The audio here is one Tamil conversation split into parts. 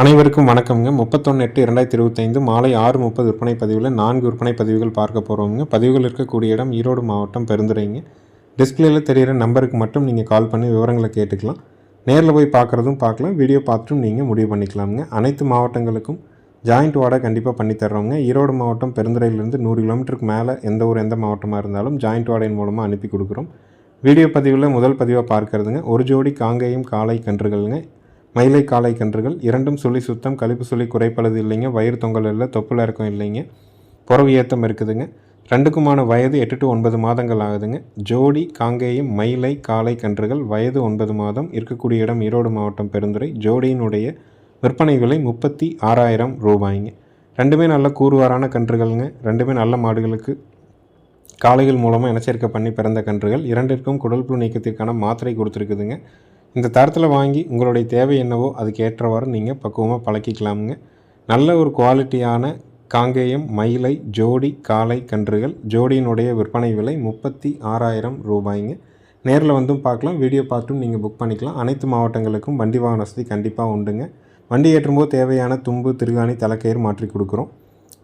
அனைவருக்கும் வணக்கம்ங்க. முப்பத்தொன்று எட்டு இரண்டாயிரத்தி இருபத்தைந்து மாலை ஆறு முப்பது விற்பனை பதிவில் நான்கு விற்பனை பதிவுகள் பார்க்க போகிறோங்க பதிவுகள் இருக்கக்கூடிய இடம் ஈரோடு மாவட்டம் பெருந்துறைங்க. டிஸ்பிளேயில் தெரிகிற நம்பருக்கு மட்டும் நீங்கள் கால் பண்ணி விவரங்களை கேட்டுக்கலாம். நேரில் போய் பார்க்குறதும் பார்க்கலாம். வீடியோ பார்த்துட்டும் நீங்கள் முடிவு பண்ணிக்கலாமுங்க. அனைத்து மாவட்டங்களுக்கும் ஜாயிண்ட் வாடகை கண்டிப்பாக பண்ணித்தர்றவங்க ஈரோடு மாவட்டம் பெருந்துறையிலேருந்து நூறு கிலோமீட்டருக்கு மேலே எந்த ஊர் எந்த மாவட்டமாக இருந்தாலும் ஜாயிண்ட் வாடகையின் மூலமாக அனுப்பி கொடுக்குறோம். வீடியோ பதிவில் முதல் பதிவாக பார்க்கறதுங்க. ஒரு ஜோடி காங்கேயம் காலை கன்றுகள்ங்க. மயிலை காளை கன்றுகள் இரண்டும் சுழி சுத்தம் கழிப்பு சுழி குறைப்பளது இல்லைங்க. வயிறு தொங்கல் இல்லை தொப்புல இறக்கம் இல்லைங்க. புறவு ஏத்தம் இருக்குதுங்க. ரெண்டுக்குமான வயது எட்டு டு ஒன்பது மாதங்கள் ஆகுதுங்க. ஜோடி காங்கேயம் மயிலை காளை கன்றுகள் வயது ஒன்பது மாதம். இருக்கக்கூடிய இடம் ஈரோடு மாவட்டம் பெருந்துறை. ஜோடியினுடைய விற்பனை விலை முப்பத்தி ஆறாயிரம் ரூபாய்ங்க. ரெண்டுமே நல்ல கூறுவாரான கன்றுகள்ங்க. ரெண்டுமே நல்ல மாடுகளுக்கு காளைகள் மூலமாக இனச்சேர்க்கை பண்ணி பிறந்த கன்றுகள். இரண்டிற்கும் குடல் புழு நீக்கத்திற்கான மாத்திரை கொடுத்துருக்குதுங்க. இந்த தரத்தில் வாங்கி உங்களுடைய தேவை என்னவோ அதுக்கு ஏற்றவாறு நீங்கள் பக்குவமாக பழக்கிக்கலாமுங்க. நல்ல ஒரு குவாலிட்டியான காங்கேயம் மயிலை ஜோடி காளை கன்றுகள் ஜோடியினுடைய விற்பனை விலை முப்பத்தி ஆறாயிரம் ரூபாய்ங்க. நேரில் வந்தும் பார்க்கலாம் வீடியோ பார்த்தும் நீங்கள் புக் பண்ணிக்கலாம். அனைத்து மாவட்டங்களுக்கும் வண்டி வாகன வசதி கண்டிப்பாக உண்டுங்க. வண்டி ஏற்றும்போது தேவையான தும்பு திருகாணி தலைக்கயிறு மாற்றி கொடுக்குறோம்.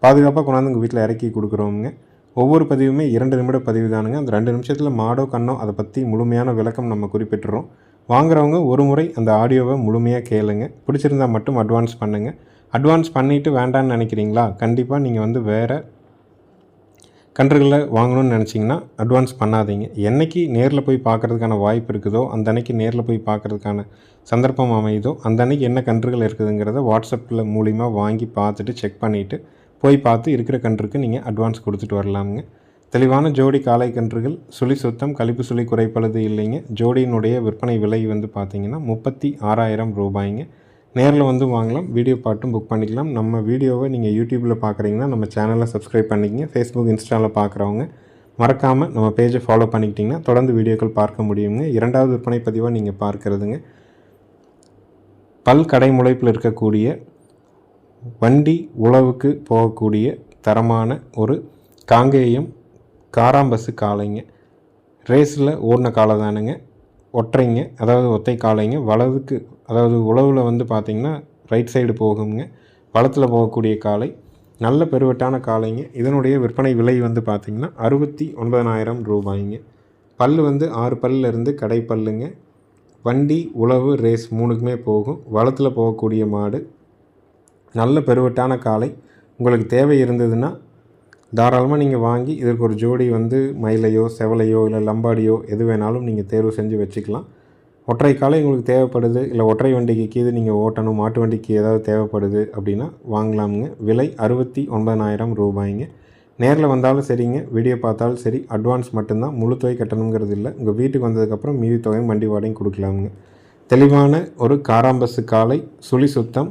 பாதுகாப்பாக கொண்டாந்து உங்கள் வீட்டில் இறக்கி கொடுக்குறோமுங்க. ஒவ்வொரு பதிவுமே இரண்டு நிமிட பதிவு தானுங்க. அந்த ரெண்டு நிமிஷத்தில் மாடோ கண்ணோ அதை பற்றி முழுமையான விளக்கம் நம்ம குறிப்பிட்டுறோம். வாங்குறவங்க ஒரு முறை அந்த ஆடியோவை முழுமையாக கேளுங்க. பிடிச்சிருந்தா மட்டும் அட்வான்ஸ் பண்ணுங்கள் அட்வான்ஸ் பண்ணிவிட்டு வேண்டான்னு நினைக்கிறீங்களா? கண்டிப்பாக நீங்கள் வந்து வேறு கன்றுகளை வாங்கணும்னு நினச்சிங்கன்னா அட்வான்ஸ் பண்ணாதீங்க. என்றைக்கு நேரில் போய் பார்க்குறதுக்கான வாய்ப்பு இருக்குதோ அந்த அன்னைக்கு நேரில் போய் பார்க்குறதுக்கான சந்தர்ப்பம் அமையுதோ அந்த அன்னைக்கு என்ன கன்றுகள் இருக்குதுங்கிறத வாட்ஸ்அப்பில் மூலிமா வாங்கி பார்த்துட்டு செக் பண்ணிவிட்டு போய் பார்த்து இருக்கிற கன்றுக்கு நீங்கள் அட்வான்ஸ் கொடுத்துட்டு வரலாமுங்க. தெளிவான ஜோடி காளை கன்றுகள் சுழி சுத்தம் கழிப்பு சுழி குறைப்பளது இல்லைங்க. ஜோடியினுடைய விற்பனை விலை வந்து பார்த்திங்கன்னா முப்பத்தி ஆறாயிரம் ரூபாய்ங்க. நேரில் வந்து வாங்கலாம் வீடியோ பாட்டும் புக் பண்ணிக்கலாம். நம்ம வீடியோவை நீங்கள் யூடியூப்பில் பார்க்குறீங்கன்னா நம்ம சேனலை சப்ஸ்கிரைப் பண்ணிக்கங்க. ஃபேஸ்புக் இன்ஸ்டாவில் பார்க்குறவங்க மறக்காமல் நம்ம பேஜை ஃபாலோ பண்ணிக்கிட்டிங்கன்னா தொடர்ந்து வீடியோக்கள் பார்க்க முடியுங்க. இரண்டாவது விற்பனை பதிவாக நீங்கள் பார்க்குறதுங்க. பல் கடைமுளைப்பில் இருக்கக்கூடிய வண்டி உழவுக்கு போகக்கூடிய தரமான ஒரு காங்கேயம் காராம்பசு காளைங்க ரேஸில் ஓடின காளை தானுங்க. ஒற்றைங்க அதாவது ஒத்தை காளைங்க வலதுக்கு அதாவது உழவில் வந்து பார்த்திங்கன்னா ரைட் சைடு போகுங்க. வளத்தில் போகக்கூடிய காளை நல்ல பெருவட்டான காளைங்க இதனுடைய விற்பனை விலை வந்து பார்த்திங்கன்னா அறுபத்தி ஒன்பதனாயிரம் ரூபாய்ங்க. பல் வந்து ஆறு பல்லிருந்து கடைப்பல்லுங்க கடை பல்லுங்க. வண்டி உழவு ரேஸ் மூணுக்குமே போகும். வளத்தில் போகக்கூடிய மாடு. நல்ல பெருவட்டான காளை உங்களுக்கு தேவை இருந்ததுன்னா தாராளமாக நீங்கள் வாங்கி இதற்கு ஒரு ஜோடி வந்து மயிலையோ செவலையோ இல்லை லம்பாடியோ எது வேணாலும் நீங்கள் தேர்வு செஞ்சு வச்சுக்கலாம். ஒற்றை காலை உங்களுக்கு தேவைப்படுது இல்லை ஒற்றை வண்டிக்கு கீது நீங்கள் ஓட்டணும் மாட்டு வண்டிக்கு ஏதாவது தேவைப்படுது அப்படின்னா வாங்கலாமுங்க. விலை அறுபத்தி ஒன்பதாயிரம் ரூபாய்ங்க. நேரில் வந்தாலும் சரிங்க வீடியோ பார்த்தாலும் சரி அட்வான்ஸ் மட்டும்தான் முழு தொகை கட்டணுங்கிறது இல்லை. உங்கள் வீட்டுக்கு வந்ததுக்கப்புறம் மீதி தொகையும் வண்டி வாடகையும் கொடுக்கலாமுங்க. தெளிவான ஒரு காராம்பசு காலை சுழி சுத்தம்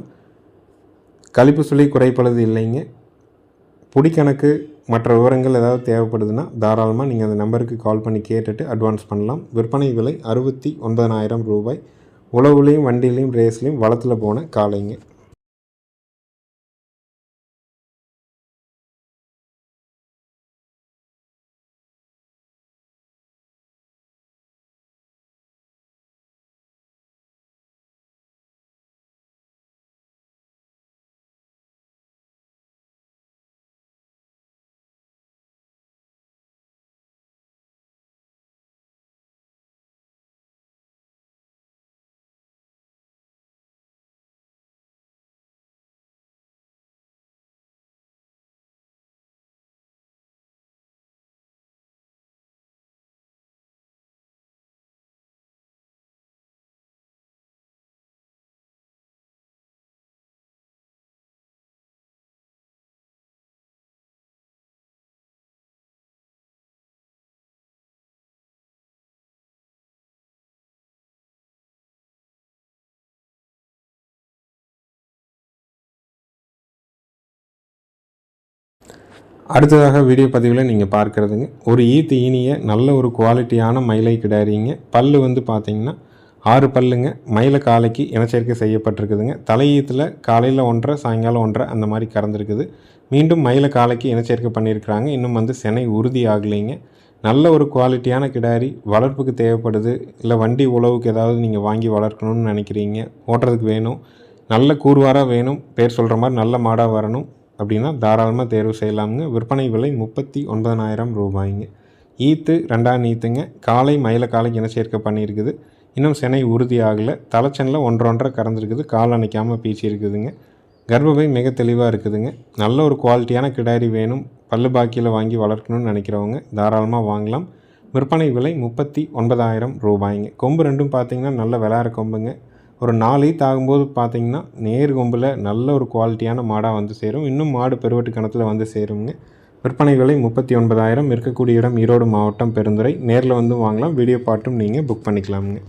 கழிப்பு சுழி குறைப்பளது இல்லைங்க. புடிக்கணக்கு மற்ற விவரங்கள் ஏதாவது தேவைப்படுதுன்னா தாராளமாக நீங்கள் அந்த நம்பருக்கு கால் பண்ணி கேட்டுட்டு அட்வான்ஸ் பண்ணலாம். விற்பனை விலை அறுபத்தி ஒன்பதனாயிரம் ரூபாய். உழவுலையும் வண்டியிலையும் ரேஸ்லையும் வளத்தில் போன காலைங்க அடுத்ததாக வீடியோ பதிவில் நீங்கள் பார்க்குறதுங்க. ஒரு ஈத்து ஈனியை நல்ல ஒரு குவாலிட்டியான மயிலை கிடாரிங்க. பல்லு வந்து பார்த்தீங்கன்னா ஆறு பல்லுங்க. மயிலை காலைக்கு இனச்சேர்க்கை செய்யப்பட்டிருக்குதுங்க. தலையீத்தில் காலையில் ஒன்றரை சாயங்காலம் ஒன்றரை அந்த மாதிரி கறந்துருக்குது. மீண்டும் மயிலை காலைக்கு இனச்சேர்க்கை பண்ணியிருக்கிறாங்க. இன்னும் வந்து செனை உறுதி ஆகலைங்க. நல்ல ஒரு குவாலிட்டியான கிடாரி வளர்ப்புக்கு தேவைப்படுது. இல்லை வண்டி உழவுக்கு ஏதாவது நீங்கள் வாங்கி வளர்க்கணும்னு நினைக்கிறீங்க. ஓட்டுறதுக்கு வேணும். நல்ல கூறுவாராக வேணும். பேர் சொல்கிற மாதிரி நல்ல மாடாக வரணும். அப்படின்னா தாராளமாக தேர்வு செய்யலாமுங்க. விற்பனை விலை முப்பத்தி ஒன்பதனாயிரம் ரூபாய்ங்க. ஈத்து ரெண்டாம் ஈத்துங்க. காலை மயில காலைக்கு இன சேர்க்கை பண்ணியிருக்குது. இன்னும் செனை உறுதி ஆகலை. தலைச்சனில் ஒன்றொன்றை கறந்துருக்குது கால் அணைக்காமல் பீச்சி இருக்குதுங்க. கர்ப்பப்பை மிக தெளிவாக இருக்குதுங்க. நல்ல ஒரு குவாலிட்டியான கிடாரி வேணும். பல்லு பாக்கியில் வாங்கி வளர்க்கணும்னு நினைக்கிறவங்க தாராளமாக வாங்கலாம். விற்பனை விலை முப்பத்தி ஒன்பதாயிரம் ரூபாய்ங்க. கொம்பு ரெண்டும் பார்த்தீங்கன்னா நல்ல விளாட்ற கொம்புங்க. ஒரு நாலு தாகும்போது ஆகும்போது பார்த்தீங்கன்னா நேர் கொம்பில் நல்ல ஒரு குவாலிட்டியான மாடாக வந்து சேரும். இன்னும் மாடு பெருவட்டு கணத்தில் வந்து சேருங்க. விற்பனை விலை முப்பத்தி ஒன்பதாயிரம் இருக்கக்கூடிய இடம் ஈரோடு மாவட்டம் பெருந்துறை. நேரில் வந்து வாங்கலாம். வீடியோ பாட்டும் நீங்கள் புக் பண்ணிக்கலாமுங்க.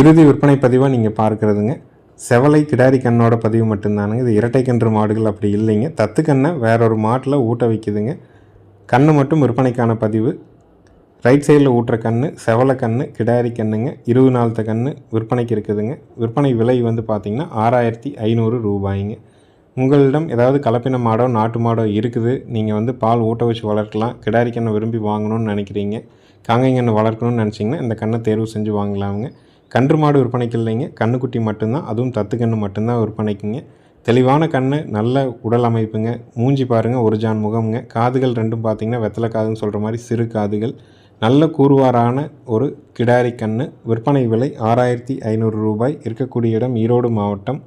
இறுதி விற்பனை பதிவாக நீங்கள் பார்க்குறதுங்க. செவலை கிடாரி கண்ணோட பதிவு மட்டும்தானுங்க. இது இரட்டை கன்று மாடுகள் அப்படி இல்லைங்க. தத்து கண்ணை மாட்டில் ஊட்ட வைக்குதுங்க. கண்ணு மட்டும் விற்பனைக்கான பதிவு. ரைட் சைடில் ஊட்டுற கன்று செவலை கன்று கிடாரி கண்ணுங்க. இருபது நாளத்த கன்று விற்பனைக்கு இருக்குதுங்க. விற்பனை விலை வந்து பார்த்திங்கன்னா ஆறாயிரத்தி ஐநூறு ரூபாய்ங்க. உங்களிடம் ஏதாவது கலப்பின மாடோ நாட்டு மாடோ இருக்குது. நீங்கள் வந்து பால் ஊட்ட வச்சு வளர்க்கலாம். கிடாரி கண்ணை விரும்பி வாங்கணும்னு நினைக்கிறீங்க. காங்கைங்கண்ணை வளர்க்கணும்னு நினச்சிங்கன்னா இந்த கண்ணை தேர்வு செஞ்சு வாங்கலாமுங்க. கன்று மாடு விற்பனைக்கு இல்லைங்க. கண்ணுக்குட்டி மட்டும்தான். அதுவும் தத்து கன்று மட்டும்தான் விற்பனைக்குங்க. தெளிவான கண் நல்ல உடல் அமைப்புங்க. மூஞ்சி பாருங்கள் ஒரு ஜான் முகம்ங்க. காதுகள் ரெண்டும் பார்த்தீங்கன்னா வெத்தலை காதுன்னு சொல்கிற மாதிரி சிறு காதுகள். நல்ல கூறுவாரான ஒரு கிடாரி கன்று விற்பனை விலை ஆறாயிரத்தி ஐநூறு ரூபாய். இருக்கக்கூடிய இடம் ஈரோடு மாவட்டம்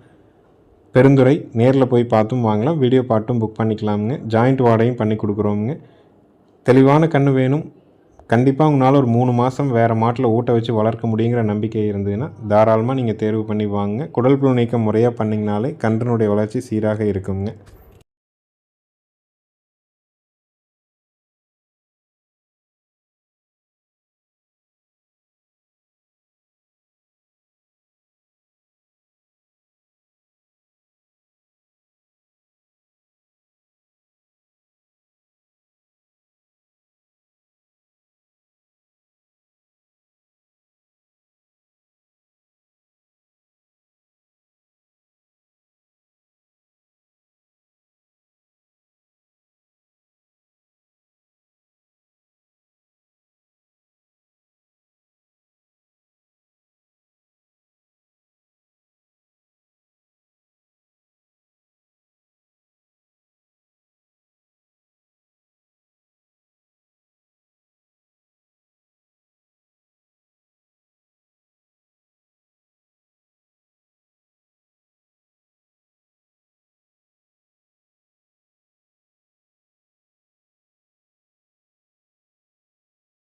பெருந்துறை. நேரில் போய் பார்த்தும் வாங்கலாம். வீடியோ பாட்டும் புக் பண்ணிக்கலாமுங்க. ஜாயிண்ட் வாடகையும் பண்ணி கொடுக்குறோமுங்க. தெளிவான கன்று வேணும். கண்டிப்பாக உங்களால் ஒரு மூணு மாதம் வேறு மாட்டில் ஊட்ட வச்சு வளர்க்க முடியுங்கிற நம்பிக்கை இருந்ததுன்னா தாராளமாக நீங்கள் தேர்வு பண்ணி வாங்க குடல் புழு நீக்கம் முறையாக பண்ணிங்கனாலே கன்றினுடைய வளர்ச்சி சீராக இருக்குங்க.